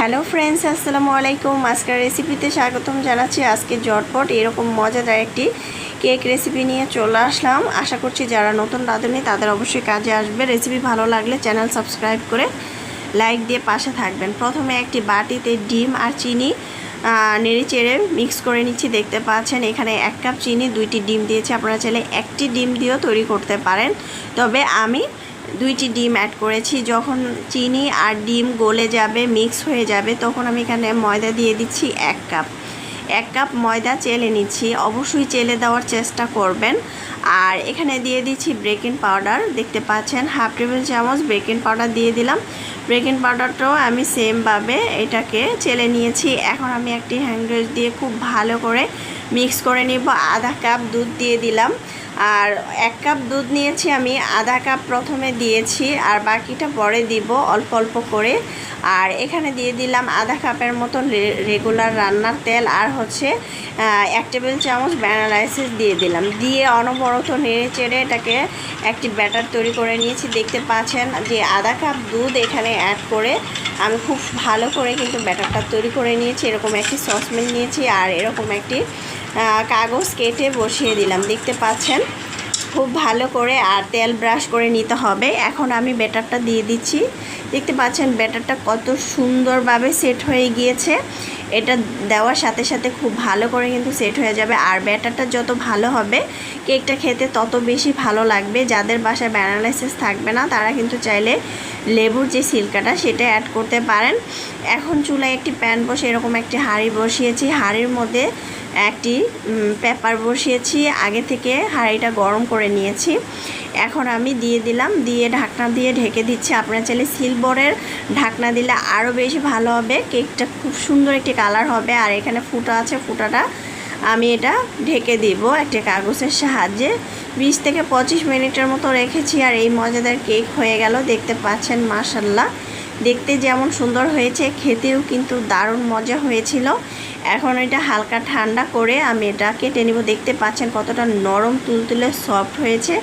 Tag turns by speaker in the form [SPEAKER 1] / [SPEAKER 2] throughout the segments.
[SPEAKER 1] Hello friends, আসসালামু আলাইকুম। আজকের রেসিপিতে স্বাগতম জানাচ্ছি। আজকে জটপট এরকম মজাদার একটি কেক রেসিপি নিয়ে চলে আসলাম। আশা করছি যারা নতুন রাঁধুনি তাদের অবশ্যই কাজে আসবে। রেসিপি ভালো লাগলে চ্যানেল সাবস্ক্রাইব করে লাইক দিয়ে পাশে থাকবেন। প্রথমে একটি বাটিতে ডিম আর চিনি নেড়ে চেড়ে মিক্স করে নিচ্ছি। দেখতে পাচ্ছেন, এখানে এক কাপ চিনি, দুইটি ডিম দিয়েছি। আপনারা চাইলে একটি ডিম দিয়েও তৈরি করতে পারেন। তবে আমি দুইটি ডিম অ্যাড করেছি। যখন চিনি আর ডিম গলে যাবে মিক্স হয়ে যাবে, তখন আমি এখানে ময়দা দিয়ে দিচ্ছি এক কাপ এক কাপ ময়দা চেলে নিচ্ছি। অবশ্যই চেলে দেওয়ার চেষ্টা করবেন। আর এখানে দিয়ে দিচ্ছি ব্রেকিং পাউডার দেখতে পাচ্ছেন হাফ টেবিল চামচ ব্রেকিং পাউডার দিয়ে দিলাম। ব্রেকিং পাউডারটাও আমি সেমভাবে এটাকে চেলে নিয়েছি। এখন আমি একটি হ্যান্ডওয়াশ দিয়ে খুব ভালো করে মিক্স করে নিব। আধা কাপ দুধ দিয়ে দিলাম। আর এক কাপ দুধ নিয়েছি আমি, আধা কাপ প্রথমে দিয়েছি, আর বাকিটা পরে দিব অল্প অল্প করে। আর এখানে দিয়ে দিলাম আধা কাপের মতন রেগুলার রান্নার তেল, আর হচ্ছে এক টেবিল চামচ ব্যানার রাইসেস দিয়ে দিলাম। দিয়ে অনবরত নেড়ে চেড়ে এটাকে একটি ব্যাটার তৈরি করে নিয়েছি। দেখতে পাচ্ছেন যে আধা কাপ দুধ এখানে অ্যাড করে আমি খুব ভালো করে কিন্তু ব্যাটারটা তৈরি করে নিয়েছি। এরকম একটি সসপ্যান নিয়েছি, আর এরকম একটি কাগজ কেটে বসিয়ে দিলাম, দেখতে পাচ্ছেন? খুব ভালো করে আর তেল ব্রাশ করে নিতে হবে। এখন আমি ব্যাটারটা দিয়ে দিচ্ছি। দেখতে পাচ্ছেন, ব্যাটারটা কত সুন্দরভাবে সেট হয়ে গিয়েছে। এটা দেওয়ার সাথে সাথে খুব ভালো করে কিন্তু সেট হয়ে যাবে। আর ব্যাটারটা যত ভালো হবে, কেকটা খেতে তত বেশি ভালো লাগবে। যাদের বাসায় ব্যানালাইসিস থাকবে না, তারা কিন্তু চাইলে লেবুর যে সিল্কাটা, সেটা অ্যাড করতে পারেন। এখন চুলায় একটি প্যান বসে এরকম একটি হাঁড়ি বসিয়েছি। হাঁড়ির মধ্যে একটি পেপার বসিয়েছি, আগে থেকে হাঁড়িটা গরম করে নিয়েছি। এখন আমি দিয়ে দিলাম, দিয়ে ঢাকনা দিয়ে ঢেকে দিচ্ছি। আপনারা চাইলে সিলভারের ঢাকনা দিলে আরও বেশি ভালো হবে। কেকটা খুব সুন্দর একটি কালার হবে। আর এখানে ফুটা আছে, ফুটাটা আমি এটা ঢেকে দিব একটা কাগজের সাহায্যে। বিশ থেকে পঁচিশ মিনিটের মতো রেখেছি আর এই মজাদার কেক হয়ে গেল। দেখতে পাচ্ছেন মাসাল্লাহ দেখতে যেমন সুন্দর হয়েছে, খেতেও কিন্তু দারুণ মজা হয়েছিল। এখন এটা হালকা ঠান্ডা করে আমি এটা কেটে নিব। দেখতে পাচ্ছেন কতটা নরম, তুলতুলে সফট হয়েছে।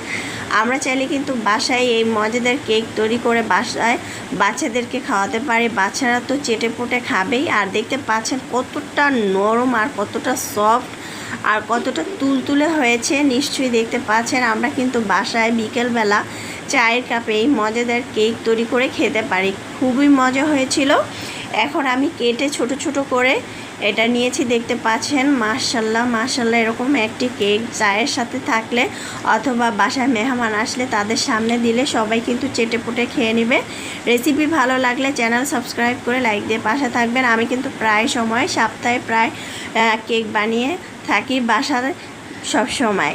[SPEAKER 1] আমরা চাইলে কিন্তু বাসায় এই মজাদার কেক তৈরি করে বাসায় বাচ্চাদেরকে খাওয়াতে পারি। বাচ্চারা তো চেটে পুটে খাবেই। আর দেখতে পাচ্ছেন কতটা নরম আর কতটা সফট আর কতটা তুলতুলে হয়েছে। নিশ্চয়ই দেখতে পাচ্ছেন। আমরা কিন্তু বাসায় বিকেলবেলা চায়ের কাপে এই মজাদার কেক তৈরি করে খেতে পারি। খুবই মজা হয়েছিল। এখন আমি কেটে ছোট ছোট করে এটা নিয়েছি, দেখতে পাচ্ছেন? মার্শাল্লাহ মার্শাল্লাহ এরকম একটি কেক। চায়ের সাথে থাকলে অথবা বাসায় মেহমান আসলে তাদের সামনে দিলে সবাই কিন্তু চেটে পুটে খেয়ে নেবে। রেসিপি ভালো লাগলে চ্যানেল সাবস্ক্রাইব করে লাইক দিয়ে পাশে থাকবেন। আমি কিন্তু প্রায় সময়, সপ্তাহে প্রায় কেক বানিয়ে থাকি বাসায় সব সময়।